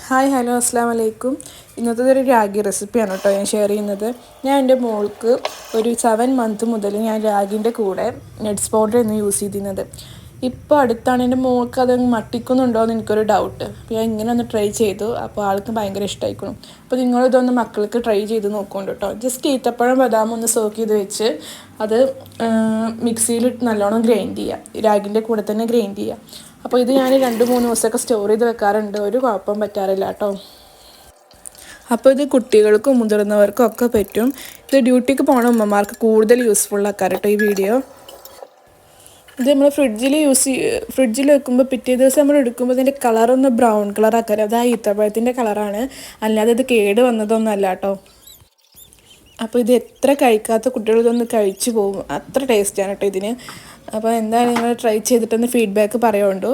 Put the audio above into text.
Hi hello അസ്സാം വലൈക്കും ഇന്നത്തെ ഒരു രാഗി റെസിപ്പിയാണ് കേട്ടോ ഞാൻ ഷെയർ ചെയ്യുന്നത്. ഞാൻ എന്റെ മോൾക്ക് ഒരു സെവൻ മന്ത് മുതൽ ഞാൻ രാഗിന്റെ കൂടെ നട്ട്സ് പൗഡർ എന്ന് യൂസ് ചെയ്തിരുന്നത്. ഇപ്പോൾ അടുത്താണ് എന്റെ മോൾക്ക് അത് മട്ടിക്കുന്നുണ്ടോ എന്ന് എനിക്കൊരു ഡൗട്ട് അപ്പോൾ ഞാൻ ഇങ്ങനെ ഒന്ന് ട്രൈ ചെയ്തു. അപ്പോൾ ആൾക്ക് ഭയങ്കര ഇഷ്ടമായിക്കണം അപ്പോൾ നിങ്ങളിതൊന്ന് മക്കൾക്ക് ട്രൈ ചെയ്ത് നോക്കുന്നുണ്ട് കേട്ടോ ജസ്റ്റ് ഈത്തപ്പഴം ബദാം ഒന്ന് സോക്ക് ചെയ്ത് വെച്ച് അത് മിക്സിയിൽ നല്ലോണം ഗ്രൈൻഡ് ചെയ്യുക രാഗിന്റെ കൂടെ തന്നെ ഗ്രൈൻഡ് ചെയ്യുക അപ്പോൾ ഇത് ഞാൻ രണ്ട് മൂന്ന് ദിവസമൊക്കെ സ്റ്റോർ ചെയ്ത് വെക്കാറുണ്ട്. ഒരു കുഴപ്പം പറ്റാറില്ല കേട്ടോ അപ്പോൾ ഇത് കുട്ടികൾക്കും മുതിർന്നവർക്കും ഒക്കെ പറ്റും. ഇത് ഡ്യൂട്ടിക്ക് പോണ ഉമ്മമാർക്ക് കൂടുതൽ യൂസ്ഫുൾ കേട്ടോ ഈ വീഡിയോ ഇത് നമ്മൾ ഫ്രിഡ്ജിൽ യൂസ് ഫ്രിഡ്ജിൽ വെക്കുമ്പോൾ പിറ്റേ ദിവസം നമ്മൾ എടുക്കുമ്പോൾ ഇതിന്റെ കളറൊന്ന് ബ്രൗൺ കളർ ആക്കാൻ അത് ആ ഈത്തപ്പഴത്തിന്റെ കളറാണ് അല്ലാതെ ഇത് കേട് വന്നതൊന്നും അല്ല കേട്ടോ അപ്പോൾ ഇത് എത്ര കഴിക്കാത്ത കുട്ടികൾ ഇതൊന്ന് കഴിച്ചു പോകും. അത്ര ടേസ്റ്റാണ് കേട്ടോ ഇതിന്. അപ്പോൾ എന്തായാലും നിങ്ങൾ ട്രൈ ചെയ്തിട്ടൊന്ന് ഫീഡ്ബാക്ക് പറയുന്നുണ്ടോ